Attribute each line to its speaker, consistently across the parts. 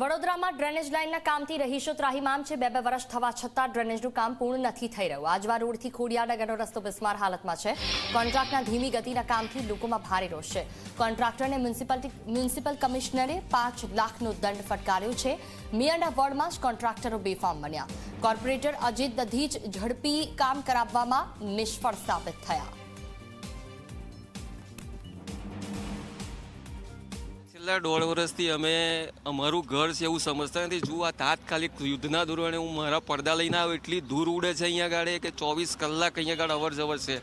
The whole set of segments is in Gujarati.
Speaker 1: વડોદરામાં ડ્રેનેજ લાઇનના કામથી રહીશો ત્રાહીમામ છે. બે બે વર્ષ થવા છતાં ડ્રેનેજનું કામ પૂર્ણ નથી થઈ રહ્યું. આજવા રોડથી ખોડિયાનગરનો રસ્તો બિસ્માર હાલતમાં છે. કોન્ટ્રાક્ટના ધીમી ગતિના કામથી લોકોમાં ભારે રોષ છે. કોન્ટ્રાક્ટરને મ્યુનિસિપાલિટી મ્યુનિસિપલ કમિશનરે પાંચ લાખનો દંડ ફટકાર્યો છે. મિયાના વોર્ડમાં જ કોન્ટ્રાક્ટરો બેફામ બન્યા. કોર્પોરેટર અજીત દધીજ ઝડપી કામ કરાવવામાં નિષ્ફળ સાબિત થયા.
Speaker 2: છેલ્લા દોઢ વર્ષથી અમે અમારું ઘર છે એવું સમજતા નથી. જો આ તાત્કાલિક યુદ્ધના ધોરણે હું મારા પડદા લઈને આવ્યો એટલી દૂર ઉડે છે અહીંયા ગાડે કે ચોવીસ કલાક અહીંયા ગાડે અવર જવર છે.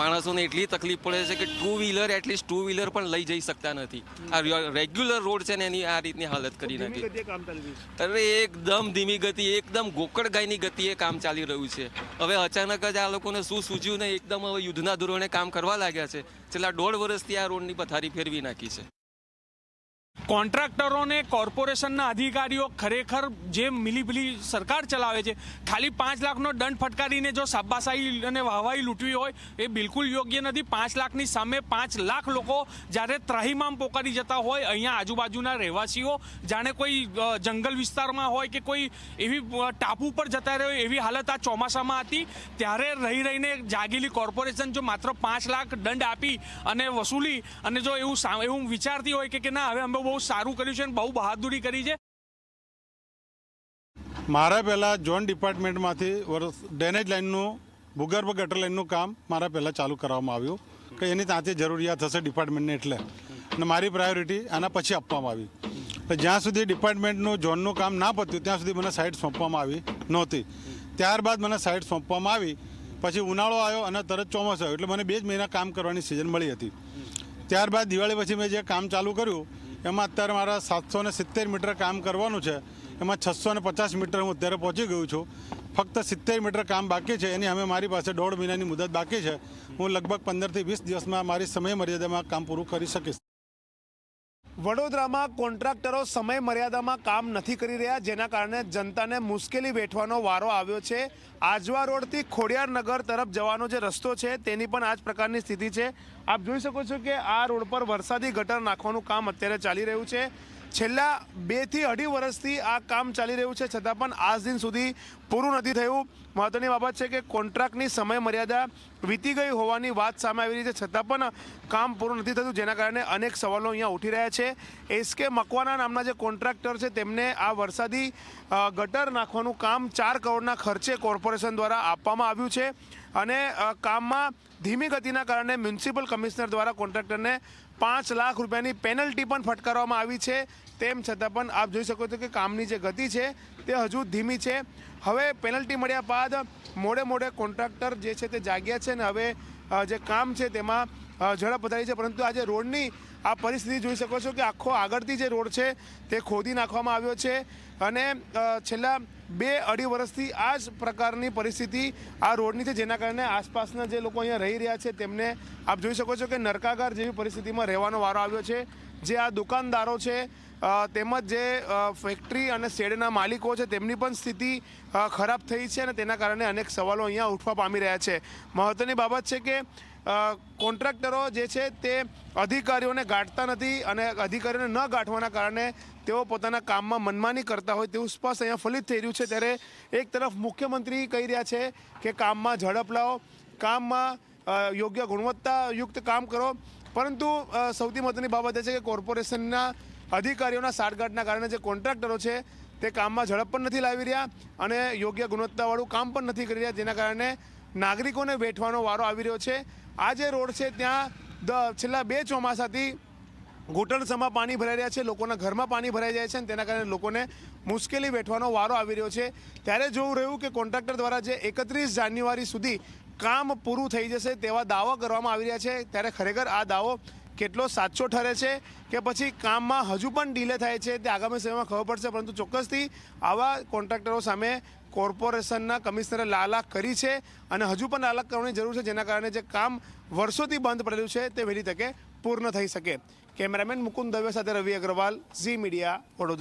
Speaker 2: માણસોને એટલી તકલીફ પડે છે કે two wheeler at least two wheeler પણ લઈ જઈ શકતા નથી. આ રેગ્યુલર રોડ છે ને એની આ રીતની હાલત કરી નાખી. અરે એકદમ ધીમી ગતિ એકદમ ગોકળ ગાયની ગતિએ કામ ચાલી રહ્યું છે. હવે અચાનક જ આ લોકોને શું સૂચ્યું ને એકદમ હવે યુદ્ધના ધોરણે કામ કરવા લાગ્યા છે. છેલ્લા દોઢ વર્ષથી આ રોડની પથારી ફેરવી નાખી છે.
Speaker 3: કોન્ટ્રાક્ટરોને કોર્પોરેશનના અધિકારીઓ ખરેખર જે મિલીભીલી સરકાર ચલાવે છે, ખાલી પાંચ લાખનો દંડ ફટકારીને જો સાબાસાઈ અને વાહવાહી લૂંટવી હોય, એ બિલકુલ યોગ્ય નથી. પાંચ લાખની સામે પાંચ લાખ લોકો જ્યારે ત્રાહીમામ પોકારી જતા હોય, અહીંયા આજુબાજુના રહેવાસીઓ, જાણે કોઈ જંગલ વિસ્તારમાં હોય કે કોઈ એવી ટાપુ પર જતા રહ્યો, એવી હાલત આ ચોમાસામાં હતી, ત્યારે રહી રહીને જાગેલી કોર્પોરેશન જો માત્ર પાંચ લાખ દંડ આપી અને વસૂલી અને જો એવું એવું વિચારતી હોય કે ના, હવે અમે બહુ સારું કર્યું છે અને બહુ બહાદુરી કરી છે.
Speaker 4: મારા પહેલાં જોન ડિપાર્ટમેન્ટમાંથી વર્ષ ડ્રેનેજ લાઇનનું, ભૂગર્ભ ગટર લાઇનનું કામ મારા પહેલાં ચાલુ કરવામાં આવ્યું કે એની ત્યાંથી જરૂરિયાત હશે ડિપાર્ટમેન્ટને એટલે. અને મારી પ્રાયોરિટી આના પછી આપવામાં આવી. જ્યાં સુધી ડિપાર્ટમેન્ટનું ઝોનનું કામ ના પત્યું, ત્યાં સુધી મને સાઇટ સોંપવામાં આવી નહોતી. ત્યારબાદ મને સાઇટ સોંપવામાં આવી, પછી ઉનાળો આવ્યો અને તરત ચોમાસો આવ્યો. એટલે મને બે જ મહિના કામ કરવાની સિઝન મળી હતી. ત્યારબાદ દિવાળી પછી મેં જે કામ ચાલુ કર્યું એમાં અત્યારે મારા સાતસો સિત્તેર મીટર કામ કરવાનું છે. એમાં છસો ને પચાસ મીટર હું અત્યારે પહોંચી ગયું છું. ફક્ત સિત્તેર મીટર કામ બાકી છે. એની અમે મારી પાસે દોઢ મહિનાની મુદત બાકી છે. હું લગભગ પંદરથી વીસ દિવસમાં મારી સમય મર્યાદામાં કામ પૂરું કરી શકીશ.
Speaker 5: વડોદરામાં કોન્ટ્રાક્ટરો સમય મર્યાદામાં કામ નથી કરી રહ્યા, જેના કારણે જનતાને મુશ્કેલી વેઠવાનો વારો આવ્યો છે. આજવા રોડથી ખોડિયારનગર તરફ જવાનો જે રસ્તો છે, તેની પણ આ જ પ્રકારની સ્થિતિ છે. આપ જોઈ શકો છો કે આ રોડ પર વરસાદી ગટર નાખવાનું કામ અત્યારે ચાલી રહ્યું છે. છેલ્લા બેથી અઢી વર્ષથી આ કામ ચાલી રહ્યું છે. છતાં પણ આજ દિન સુધી પૂરું નથી થયું. મહત્વની બાબત છે કે કોન્ટ્રાક્ટની સમય મર્યાદા વીતી ગઈ હોવાની વાત સામે આવી રહી છે. છતાં પણ કામ પૂરું નથી થતું, જેના કારણે અનેક સવાલો અહીંયા ઉઠી રહ્યા છે. એસકે મકવાના નામના જે કોન્ટ્રાક્ટર છે, તેમને આ વરસાદી ગટર નાખવાનું કામ ચાર કરોડના ખર્ચે કોર્પોરેશન દ્વારા આપવામાં આવ્યું છે. અને કામમાં ધીમી ગતિના કારણે મ્યુનિસિપલ કમિશનર દ્વારા કોન્ટ્રાક્ટરને પાંચ લાખ રૂપિયાની પેનલ્ટી પણ ફટકારવામાં આવી છે. તેમ છતાં પણ આપ જોઈ શકો છો કે કામની જે ગતિ છે, તે હજુ ધીમી છે. હવે પેનલ્ટી મળ્યા બાદ મોડે મોડે કોન્ટ્રાક્ટર જે છે તે જાગ્યા છે ને હવે જે કામ છે તેમાં ઝડપ વધારી છે. પરંતુ આજે રોડની આ પરિસ્થિતિ જોઈ શકો છો કે આખો આગળથી જે રોડ છે તે ખોદી નાખવામાં આવ્યો છે અને છેલ્લા બે અઢી વર્ષથી આ જ પ્રકારની પરિસ્થિતિ આ રોડની છે, જેના કારણે આસપાસના જે લોકો અહીંયા રહી રહ્યા છે તેમને આપ જોઈ શકો છો કે નરકાગાર જેવી પરિસ્થિતિમાં રહેવાનો વારો આવ્યો છે. જે આ દુકાનદારો છે તેમજ જે ફેક્ટરી અને શેડના માલિકો છે તેમની પણ સ્થિતિ ખરાબ થઈ છે અને તેના કારણે અનેક સવાલો અહીંયા ઉઠવા પામી રહ્યા છે. મહત્ત્વની બાબત છે કે કોન્ટ્રાક્ટરો જે છે તે અધિકારીઓને ગાંઠતા નથી અને અધિકારીઓને ન ગાંઠવાના કારણે તેઓ પોતાના કામમાં મનમાની કરતા હોય તેવું સ્પષ્ટ અહીંયા ફલિત થઈ રહ્યું છે. ત્યારે એક તરફ મુખ્યમંત્રી કહી રહ્યા છે કે કામમાં ઝડપ લાવો, કામમાં યોગ્ય ગુણવત્તાયુક્ત કામ કરો. પરંતુ સૌથી મહત્ત્વની બાબત એ છે કે કોર્પોરેશનના અધિકારીઓના સાઠગાંઠના કારણે જે કોન્ટ્રાક્ટરો છે તે કામમાં ઝડપ પણ નથી લાવી રહ્યા અને યોગ્ય ગુણવત્તાવાળું કામ પણ નથી કરી રહ્યા, જેના કારણે નાગરિકોને વેઠવાનો વારો આવી રહ્યો છે. આ જે રોડ છે, ત્યાં છેલ્લા બે ચોમાસાથી ઘૂંટણસમાં પાણી ભરાઈ રહ્યા છે, લોકોના ઘરમાં પાણી ભરાઈ જાય છે અને તેના કારણે લોકોને મુશ્કેલી વેઠવાનો વારો આવી રહ્યો છે. ત્યારે જોવું રહ્યું કે કોન્ટ્રાક્ટર દ્વારા જે એકત્રીસ જાન્યુઆરી સુધી કામ પૂરું થઈ જશે તેવા દાવા કરવામાં આવી રહ્યા છે. ત્યારે ખરેખર આ દાવો કેટલો સાચો ઠરે છે કે પછી કામમાં હજુ પણ ડીલે થાય છે તે આગામી સમયમાં ખબર પડશે, પરંતુ ચોક્કસથી આવા કોન્ટ્રાક્ટરો સામે કોર્પોરેશનના કમિશનરે લાલાક કરી છે અને હજુ પણ લાલાક કરવાની જરૂર છે, જેના કારણે જે કામ વર્ષોથી બંધ પડેલું છે તે વહેલી તકે પૂર્ણ થઈ શકે. કેમેરામેન મુકુંદ દવે સાથે રવિ અગ્રવાલ, ઝી મીડિયા વડોદરા.